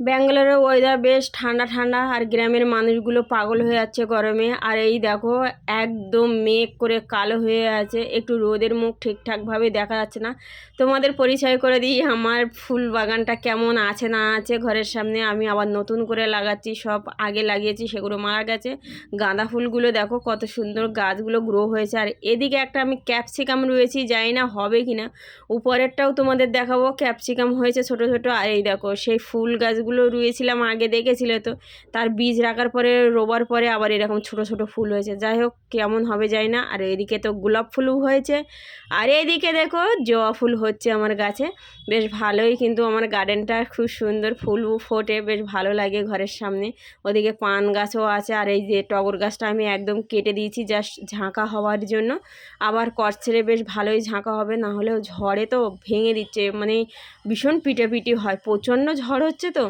ব্যাঙ্গালোরের ওয়েদার বেশ ঠান্ডা ঠান্ডা আর গ্রামের মানুষগুলো পাগল হয়ে যাচ্ছে গরমে। আর এই দেখো, একদম মেঘ করে কালো হয়ে আছে। একটু রোদের মুখ ঠিকঠাকভাবে দেখা যাচ্ছে না। তোমাদের পরিচয় করে দিই, আমার ফুল বাগানটা কেমন আছে না আছে ঘরের সামনে। আমি আবার নতুন করে লাগাচ্ছি, সব আগে লাগিয়েছি, সেগুলো মারা গেছে। গাঁদা ফুলগুলো দেখো, কত সুন্দর গাছগুলো গ্রো হয়েছে। আর এদিকে একটা আমি ক্যাপসিকাম রয়েছি, জানি না হবে কি না উপরেরটাও তোমাদের দেখাবো ক্যাপসিকাম হয়েছে ছোট ছোট। আর এই দেখো, সেই ফুল গাছগুলো রুয়েছিলাম, আগে দেখেছিলে তো। তার বীজ রাখার পরে, রোবার পরে আবার এরকম ছোট ছোট ফুল হয়েছে। যাই হোক, কেমন হবে যায় না। আর এদিকে তো গোলাপ ফুলও হয়েছে। আর এদিকে দেখো, জবা ফুল হচ্ছে আমার গাছে। বেশ ভালোই কিন্তু আমার গার্ডেনটা খুব সুন্দর ফুল ফোটে, বেশ ভালো লাগে ঘরের সামনে। ওদিকে পান গাছও আছে, আর এই যে টগর গাছটা আমি একদম কেটে দিয়েছি জাস্ট ঝাঁকা হওয়ার জন্য। আবার কর ছেড়ে বেশ ভালোই ঝাঁকা হবে না হলেও ঝড়ে তো ভেঙে দিচ্ছে। মানে ভীষণ পিটাপিটি হয়, প্রচণ্ড ঝড় হচ্ছে তো।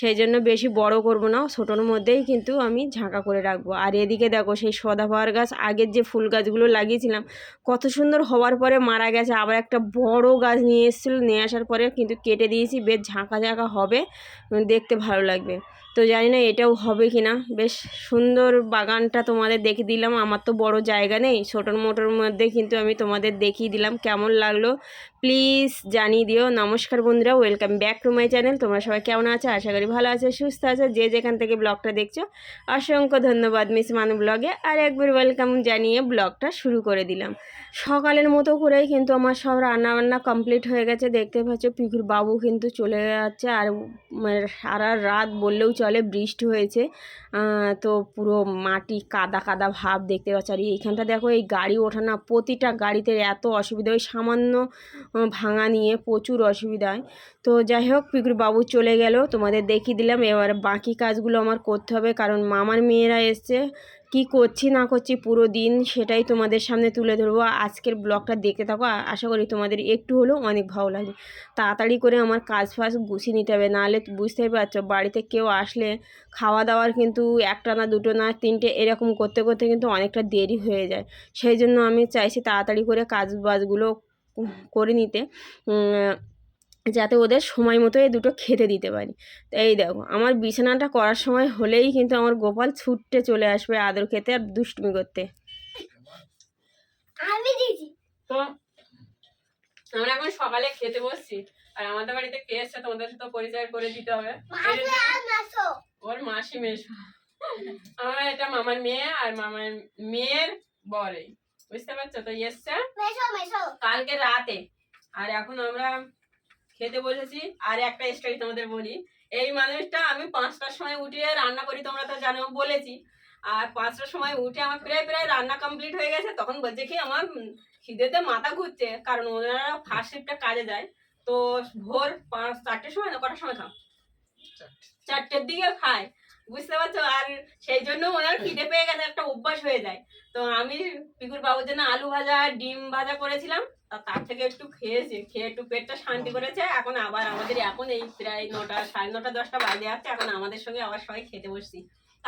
সেই জন্য বেশি বড় করব না, ছোটোর মধ্যেই কিন্তু আমি ঝাঁকা করে রাখব। আর এদিকে দেখো সেই সদাপাওয়ার গাছ, আগের যে ফুল গাছগুলো লাগিয়েছিলাম, কত সুন্দর হওয়ার পরে মারা গেছে। আবার একটা বড় গাছ নিয়ে এসেছিল, নিয়ে আসার পরে কিন্তু কেটে দিয়েছি, বেশ ঝাঁকা ঝাঁকা হবে দেখতে ভালো লাগবে। তো জানি না এটাও হবে কি না বেশ সুন্দর বাগানটা তোমাদের দেখে দিলাম, আমার তো বড় জায়গা নেই, ছোটোর মোটোর মধ্যে কিন্তু আমি তোমাদের দেখিয়ে দিলাম, কেমন লাগল প্লিজ জানিয়ে দিও। নমস্কার বন্ধুরা, welcome back to my channel, তোমরা সবাই কেমন আছো? আশা করি ভালো আছে, সুস্থ আছে, যে যেখান থেকে ব্লগটা দেখছ, অসংখ্য ধন্যবাদ মিস মানু ব্লগে। আর একবার ওয়েলকাম জানিয়ে ব্লগটা শুরু করে দিলাম। সকালের মতো করেই কিন্তু আমার সব রান্না বান্না কমপ্লিট হয়ে গেছে। দেখতে পাচ্ছ পিকুর বাবু কিন্তু চলে যাচ্ছে, আর মানে সারা রাত বললেও চলে বৃষ্টি হয়েছে। তো পুরো মাটি কাদা কাদা ভাব দেখতে পাচ্ছ। আর এইখানটা দেখো, এই গাড়ি ওঠা না, প্রতিটা গাড়িতে এত অসুবিধা। ওই সামান্য ভাঙা নিয়ে প্রচুর অসুবিধায়। তো যাই হোক, পিকুর বাবু চলে গেল। তোমাদের দেখিয়ে দিলাম। এবার বাকি কাজগুলো আমার করতে হবে। কারণ মামার মেয়েরা এসছে। কি করছি, না করছি পুরো দিন সেটাই তোমাদের সামনে তুলে ধরবো। আজকের ব্লগটা দেখতে থাকো। আশা করি তোমাদের একটু হলেও অনেক ভালো লাগবে। তাড়াতাড়ি করে আমার কাজ ফাজ গুছিয়ে নিতে হবে। নাহলে বুঝতেই পারছ, বাড়িতে কেউ আসলে খাওয়া দাওয়ার কিন্তু একটা না দুটো না তিনটে এরকম করতে করতে কিন্তু অনেকটা দেরি হয়ে যায়। সেই জন্য আমি চাইছি তাড়াতাড়ি করে কাজ বাজগুলো করে নিতে। যাতে ওদের সময় মতো এই দুটো খেতে দিতে পারি। তো এই দেখো আমার বিছানাটা করার সময় হলেই কিন্তু আমার গোপাল ছুটতে চলে আসবে আদর খেতে আর দুষ্টুমি করতে। আমি তো আমরা এখন সকালে খেতে বসছি। আর আমাদের বাড়িতে কে এসছে তোমাদের সাথে পরিচয় করে দিতে হবে। ওর মাসি মেশো আমার এটা মামার মেয়ে আর মামার মেয়ের বরে বুঝতে পারছ? তো এসছে মেশো মেশো কালকে রাতে। আর এখন আমরা খেতে বসেছি। আর একটা স্টোরি তোমাদের বলি। এই মানুষটা আমি পাঁচটার সময় উঠে রান্না করি তোমরা তো জানো বলেছি। আর পাঁচটার সময় উঠে আমার প্রায় প্রায় রান্না কমপ্লিট হয়ে গেছে। তখন বলছে কি আমার খিদেতে মাথা ঘুরছে কারণ ওনারা ফার্স্ট শিফটটা কাজে যায়। তো ভোর পাঁচ চারটের সময় না কটার সময় খাও? চারটের দিকে খায়। বুঝতে পারছ? আর সেই জন্য ওনার খিদে পেয়ে গেছে, একটা অভ্যাস হয়ে যায়। তো আমি পিকুর বাবুর জন্য আলু ভাজা ডিম ভাজা করেছিলাম। তার থেকে একটু খেয়েছি, খেয়ে একটু পেটটা শান্তি করেছে। এখন আবার আমাদের, এখন এই প্রায় নটা, সাড়ে নটা, দশটা বাজে আছে। এখন আমাদের সঙ্গে আবার সবাই খেতে বসছি।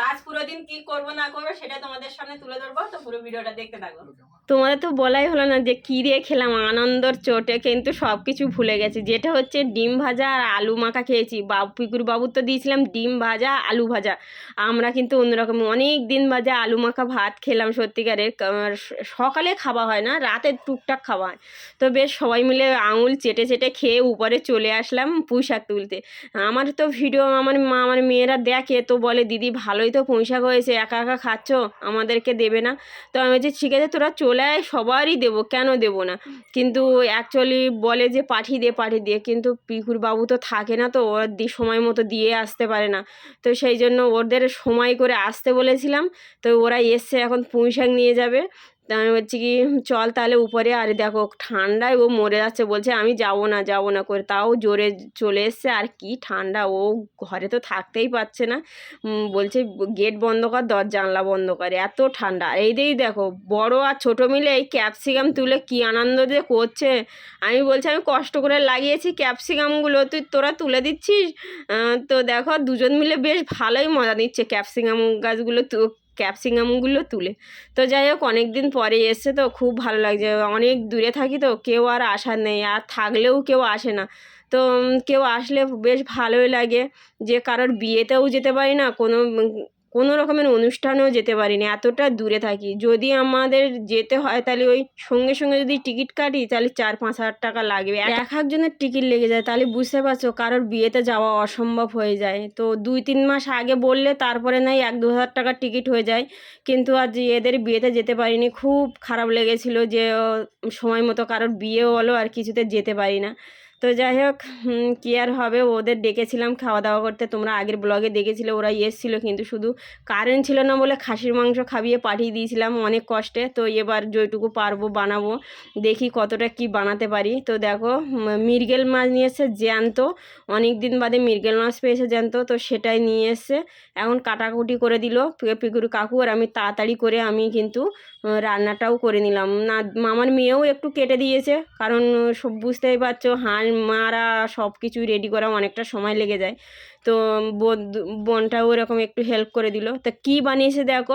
আজ পুরো দিন কি করব না করব সেটা তোমাদের সামনে তুলে ধরবো তো পুরো ভিডিওটা দেখতে থাকো। তোমাদের তো বলাই হলো না যে কী দিয়ে খেলাম আনন্দর চোটে কিন্তু সব কিছু ভুলে গেছি। যেটা হচ্ছে ডিম ভাজা আর আলু মাখা খেয়েছি। বাবু পিকুর বাবুর তো দিয়েছিলাম ডিম ভাজা আলু ভাজা। আমরা কিন্তু অন্যরকম অনেক দিন ভাজা আলু মাখা ভাত খেলাম সত্যিকারের। সকালে খাওয়া হয় না রাতে টুকটাক খাওয়া হয়। তো বেশ সবাই মিলে আঙুল চেটে চেটে খেয়ে উপরে চলে আসলাম পুঁই শাক তুলতে। আমার তো ভিডিও আমার মা আমার মেয়েরা দেখে তো বলে দিদি ভালোই তো পুঁইশাক হয়েছে, একা একা খাচ্ছ, আমাদেরকে দেবে না। তো আমি বলছি, ঠিক আছে, তোরা চলে আয়, সবারই দেবো, কেন দেব না? কিন্তু অ্যাকচুয়ালি বলে যে, পাঠিয়ে দে, পাঠিয়ে দিয়ে কিন্তু পিকুর বাবু তো থাকে না, তো ওর দি, সময় মতো দিয়ে আসতে পারে না। তো সেই জন্য ওদের সময় করে আসতে বলেছিলাম। তো ওরা এসছে, এখন পুঁইশাক নিয়ে যাবে। তা আমি বলছি কি, চল তাহলে উপরে, আর দেখো ঠান্ডায় ও মরে যাচ্ছে, বলছে আমি যাব না যাব না করে। তাও জোরে চলে এসছে, আর কি ঠান্ডা, ও ঘরে তো থাকতেই পারছে না। বলছে গেট বন্ধ কর দর জানলা বন্ধ করে, এত ঠান্ডা। এই দিকেই দেখো, বড় আর ছোট মিলে এই ক্যাপসিকাম তুলে কি আনন্দ যে করছে। আমি বলছি, আমি কষ্ট করে লাগিয়েছি ক্যাপসিকামগুলো, তুই তোরা তুলে দিচ্ছিস? তো দেখো দুজন মিলে বেশ ভালোই মজা নিচ্ছে ক্যাপসিকাম গাছগুলো ক্যাপসিকামগুলো তুলে। তো যাই হোক অনেক দিন পরে এসছে তো খুব ভালো লাগছে। অনেক দূরে থাকি তো, কেউ আর আসার নেই। আর থাকলেও কেউ আসে না। তো কেউ আসলে বেশ ভালোই লাগে। যে কারোর বিয়েতেও যেতে পারি না, কোনো কোনো রকমের অনুষ্ঠানেও যেতে পারি না এতটা দূরে থাকি। যদি আমাদের যেতে হয় তাহলে ওই সঙ্গে সঙ্গে যদি টিকিট কাটি তাহলে চার পাঁচ হাজার টাকা লাগবে। এক একজনের টিকিট লেগে যায় তাহলে বুঝতে পারছ কারোর বিয়েতে যাওয়া অসম্ভব হয়ে যায়। তো দুই তিন মাস আগে বললে তারপরে নাই এক দু হাজার টাকার টিকিট হয়ে যায়। কিন্তু আজ এদের বিয়েতে যেতে পারিনি খুব খারাপ লেগেছিল যে সময় মতো কারোর বিয়ে হলো আর কিছুতে যেতে পারি না। তো যাই হোক কী আর হবে? ওদের ডেকেছিলাম খাওয়া দাওয়া করতে। তোমরা আগের ব্লগে দেখেছিলে ওরা এসেছিল কিন্তু শুধু কারেন্ট ছিল না বলে খাসির মাংস খাবিয়ে পাঠিয়ে দিয়েছিলাম অনেক কষ্টে। তো এবার যেটুকু পারব বানাবো দেখি কতটা কি বানাতে পারি। তো দেখো উম, মৃগেল মাছ নিয়ে এসছে জ্যান্ত। অনেক দিন বাদে মৃগেল মাছ পেয়েছে জ্যান্ত তো সেটাই নিয়ে এসছে। এখন কাটাকুটি করে দিল পিকুর কাকু আর আমি তাড়াতাড়ি করে আমি কিন্তু রান্নাটাও করে নিলাম। না, আমার মেয়েও একটু কেটে দিয়েছে, কারণ সব বুঝতেই পারছ হাঁস মারা সব কিছু রেডি করা অনেকটা সময় লেগে যায়। তো বোন বোনটাও ওরকম একটু হেল্প করে দিল। তা কি বানিয়েছে দেখো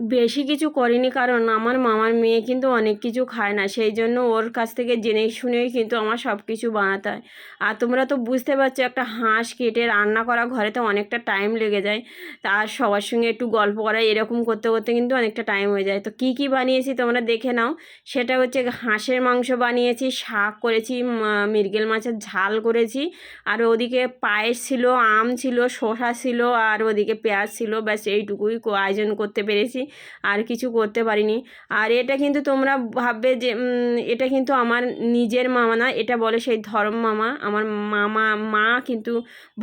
বেশি কিছু করিনি কারণ আমার মামার মেয়ে কিন্তু অনেক কিছু খায় না। সেই জন্য ওর কাছ থেকে জেনে শুনেই কিন্তু আমার সব কিছু বানাতে হয়। আর তোমরা তো বুঝতে পারছ, একটা হাঁস কেটে রান্না করা ঘরে তো অনেকটা টাইম লেগে যায়। তার সবার সঙ্গে একটু গল্প করা, এরকম করতে করতে কিন্তু অনেকটা টাইম হয়ে যায়। তো কি কি বানিয়েছি তোমরা দেখে নাও। সেটা হচ্ছে হাঁসের মাংস বানিয়েছি, শাক করেছি মা- মৃগেল মাছের ঝাল করেছি। আর ওদিকে পায়েস ছিল, আম ছিল, শসা ছিল, আর ওদিকে পেঁয়াজ ছিল। ব্যাস, এইটুকুই আয়োজন করতে পেরেছি। আর কিছু করতে পারিনি। আর এটা কিন্তু তোমরা ভাববে যে এটা কিন্তু আমার নিজের মামা না, এটা বলে সেই ধর্ম মামা। আমার মামা, মা কিন্তু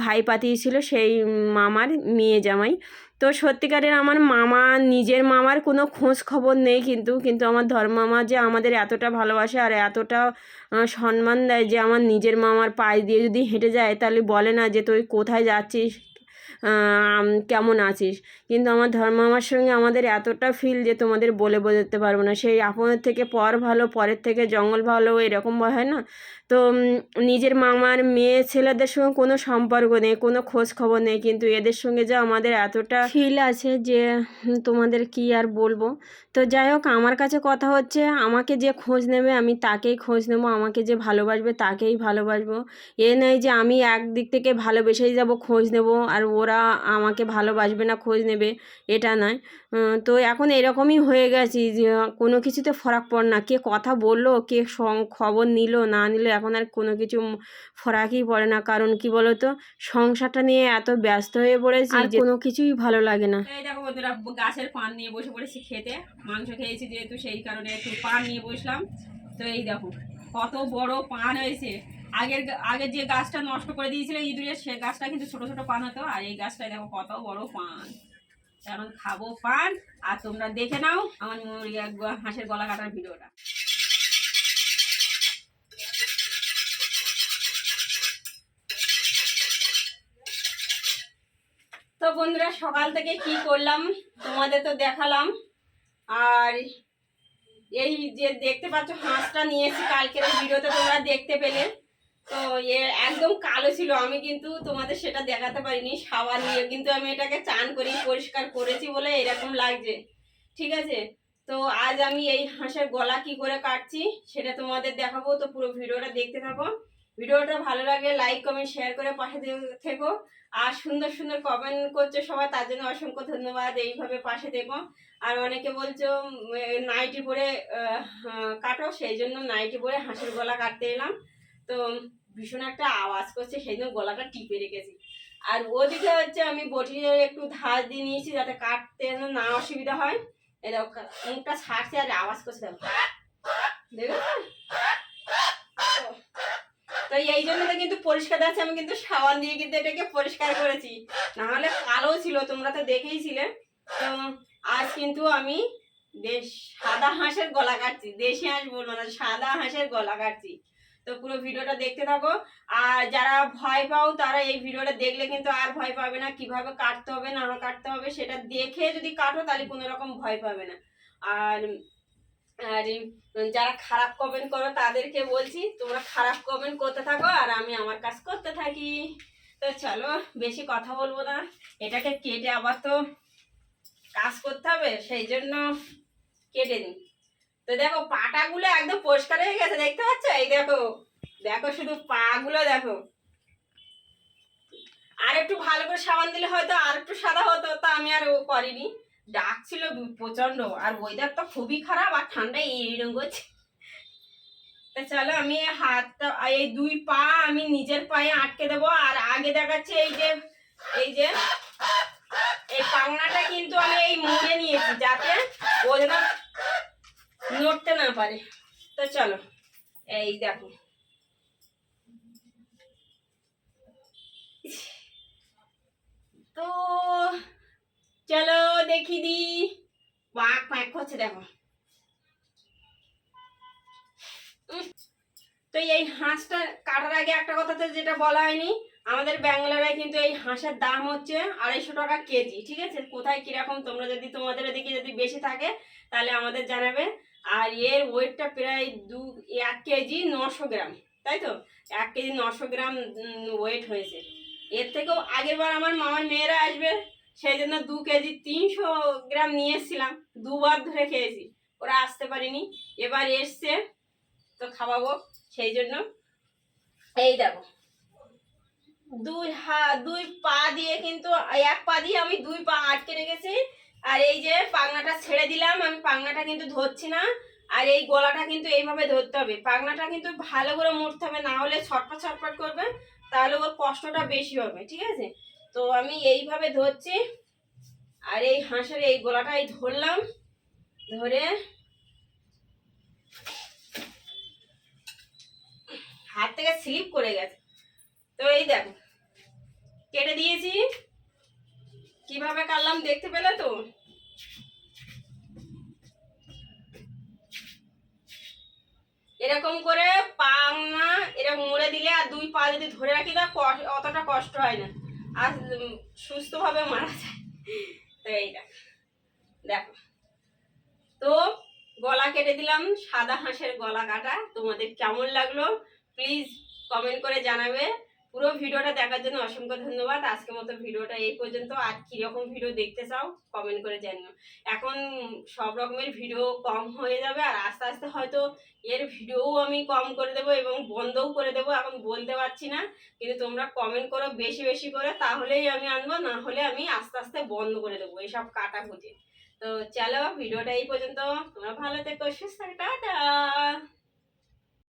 ভাই পাতিয়েছিল সেই মামার মেয়ে জামাই। তো সত্যিকারের আমার মামা, নিজের মামার কোনো খোঁজ খবর নেই কিন্তু কিন্তু আমার ধর্ম মামা যে আমাদের এতটা ভালোবাসে আর এতটা সম্মান দেয় যে আমার নিজের মামার পায়ে দিয়ে যদি হেঁটে যায়, তাহলে বলে না যে তুই কোথায় যাচ্ছিস? কেমন আছিস? কিন্তু আমার ধর্ম আমার সঙ্গে আমাদের এতটা ফিল যে তোমাদের বলে বোঝাতে পারব না। সেই আপনের থেকে পর ভালো, পরের থেকে জঙ্গল ভালো, এরকম হয় না? তো নিজের মামার মেয়ে ছেলেদের সঙ্গে কোনো সম্পর্ক নেই, কোনো খোঁজ খবর নেই, কিন্তু এদের সঙ্গে যে আমাদের এতটা ফিল আছে যে তোমাদের কি আর বলব? তো যাই হোক, আমার কাছে কথা হচ্ছে, আমাকে যে খোঁজ নেবে, আমি তাকেই খোঁজ নেব, আমাকে যে ভালোবাসবে, তাকেই ভালোবাসবো। এ নয় যে আমি একদিক থেকে ভালোবেসেই যাব, খোঁজ নেব, আর ওরা আমাকে ভালোবাসবে না খোঁজ নেবে এটা নয়। তো এখন এরকমই হয়ে গেছি যে কোনো কিছুতে ফরাক পড় না। কে কথা বলল কে খবর নিল না নিল এখন আর কোনো কিছু ফরাকই পড়ে না। কারণ কি বলতো সংসারটা নিয়ে এত ব্যস্ত হয়ে পড়েছি যে কোনো কিছুই ভালো লাগে না। এই দেখো বন্ধুরা গাছের পান নিয়ে বসে পড়েছি খেতে। মাংস খেয়েছি যেহেতু সেই কারণে একটু পান নিয়ে বসলাম। তো এই দেখো কত বড় পান হয়েছে। আগের আগের যে গাছটা নষ্ট করে দিয়েছিল ইঁদুরের সে গাছটা কিন্তু ছোট ছোট পান হতো, আর এই গাছটায় দেখো কত বড় পান। এখন খাব পান, আর তোমরা দেখে নাও আমার হাঁসের গলা কাটার ভিডিওটা। তো বন্ধুরা, সকাল থেকে কি করলাম তোমাদের তো দেখালাম, আর এই যে দেখতে পাচ্ছ হাঁসটা নিয়েছি কালকের ভিডিওতে, তোমরা দেখতে পেলে। তো এ একদম কালো ছিল, আমি কিন্তু তোমাদের সেটা দেখাতে পারিনি সাবান নিয়ে কিন্তু আমি এটাকে চান করি, পরিষ্কার করেছি বলে এরকম লাগছে, ঠিক আছে? তো আজ আমি এই হাঁসের গলা কি করে কাটছি সেটা তোমাদের দেখাবো, তো পুরো ভিডিওটা দেখতে থাকো। ভিডিওটা ভালো লাগে লাইক কমেন্ট শেয়ার করে পাশে থেকো। আর সুন্দর সুন্দর কমেন্ট করছ সবাই, তার জন্য অসংখ্য ধন্যবাদ, এইভাবে পাশে থেকো। আর অনেকে বলছো নাইটি পরে কাটো, সেই জন্য নাইটি পরে হাঁসের গলা কাটতে এলাম। তো ভীষণ একটা আওয়াজ করছে সেই গলাটা টিপে রেখেছি। আর ওদিকে হচ্ছে আমি বটির একটু ধার দিয়ে নিয়েছি যাতে কাটতে যেন না অসুবিধা হয়। এই দেখো, মুখটা ছাড়ছে আর আওয়াজ করছে দেখো। তো এই জন্য তো কিন্তু পরিষ্কার আছে আমি কিন্তু সাবান দিয়ে কিন্তু এটাকে পরিষ্কার করেছি। নাহলে কালো ছিল, তোমরা তো দেখেইছিলে তো আজ কিন্তু আমি বেশ সাদা হাঁসের গলা কাটছি, দেশি হাঁস বলব না, সাদা হাঁসের গলা কাটছি। তো পুরো ভিডিওটা দেখতে থাকো। আর যারা ভয় পাও, তারা এই ভিডিওটা দেখলে কিন্তু আর ভয় পাবে না, কীভাবে কাটতে হবে, না কাটতে হবে, সেটা দেখে যদি কাটো, তাহলে কোনো রকম ভয় পাবে না। আর আর যারা খারাপ কমেন্ট করো, তাদেরকে বলছি, তোমরা খারাপ কমেন্ট করতে থাকো, আর আমি আমার কাজ করতে থাকি। তো চলো, বেশি কথা বলব না। এটাকে কেটে আবার তো কাজ করতে হবে, সেই জন্য কেটে নিই তো দেখো পাটাগুলো একদম পরিষ্কার হয়ে গেছে, দেখতে পাচ্ছ? এই দেখো দেখো শুধু পাগুলো দেখো। আর একটু ভালো করে সাবান দিলে হয়তো আর একটু সাদা হতো, তা আমি আর ও করিনি। ডাক ছিল প্রচণ্ড আর ওয়েদার তো খুবই খারাপ, আর ঠান্ডা এইরকম করছে। তা চলো আমি হাতটা, এই দুই পা আমি নিজের পায়ে আটকে দেবো, আর আগে দেখাচ্ছে এই যে এই যে এই পাংনাটা কিন্তু আমি এই মুড়ে নিয়েছি যাতে ও যেন নড়তে না পারে। তো চলো, এই দেখো। তো চলো দেখি দি পাক পাক করছে, দেখো। তো এই হাঁসটা কাটার আগে একটা কথা তো যেটা বলা হয়নি, আমাদের ব্যাঙ্গালোরে কিন্তু এই হাঁসের দাম হচ্ছে আড়াইশো টাকা কেজি, ঠিক আছে? কোথায় কীরকম, তোমরা যদি তোমাদের এদিকে যদি বেশি থাকে, তাহলে আমাদের জানাবে। আর এর ওয়েটটা প্রায় দু, এক কেজি নশো গ্রাম, তাই তো? এক কেজি নশো গ্রাম ওয়েট হয়েছে। এর থেকেও আগের বার আমার মামার মেয়েরা আসবে, সেই জন্য দু কেজি তিনশো গ্রাম নিয়ে এসেছিলাম। দুবার ধরে খেয়েছি, ওরা আসতে পারিনি। এবার এসছে, তো খাওয়াবো, সেই জন্য। এই দেখো, দুই হা, দুই পা দিয়ে কিন্তু, এক পা দিয়ে আমি দুই পা আটকে রেখেছি। আর এই যে পাংনাটা ছেড়ে দিলাম, আমি পাংনাটা কিন্তু ধরছি না। আর এই গলাটা কিন্তু এইভাবে ধরতে হবে। পাংনাটা কিন্তু ভালো করে মুড়তে হবে, না হলে ছটপট ছটপট করবে, তাহলে ওর কষ্টটা বেশি হবে, ঠিক আছে? তো আমি এইভাবে ধরছি, আর এই হাঁসের এই গলাটাই ধরলাম, ধরে হাত থেকে স্লিপ করে গেছে। তো এই দেখো, কেটে দিয়েছি। কীভাবে কাটলাম দেখতে পেলে তো? এরকম করে পা না, এরকম মুড়ে দিলে আর দুই পা যদি ধরে রাখি তা অতটা কষ্ট হয় না। আর সুস্থভাবে মারা যায়। তো এই দেখো। দেখো তো গলা কেটে দিলাম, সাদা হাঁসের গলা কাটা। তোমাদের কেমন লাগল? প্লিজ কমেন্ট করে জানাবে। পুরো ভিডিওটা দেখার জন্য অসংখ্য ধন্যবাদ। আজকের মতো ভিডিওটা এই পর্যন্ত। আর কীরকম ভিডিও দেখতে চাও কমেন্ট করে জানিও। এখন সব রকমের ভিডিও কম হয়ে যাবে আর আস্তে আস্তে হয়তো এর ভিডিওও আমি কম করে দেবো এবং বন্ধও করে দেবো, এখন বলতে পারছি না। কিন্তু তোমরা কমেন্ট করো বেশি বেশি করে, তাহলেই আমি আনব, না হলে আমি আস্তে আস্তে বন্ধ করে দেবো এইসব কাটাকুটি। তো চলো, ভিডিওটা এই পর্যন্ত। তোমরা ভালো থেকো, সুস্থ টাটা।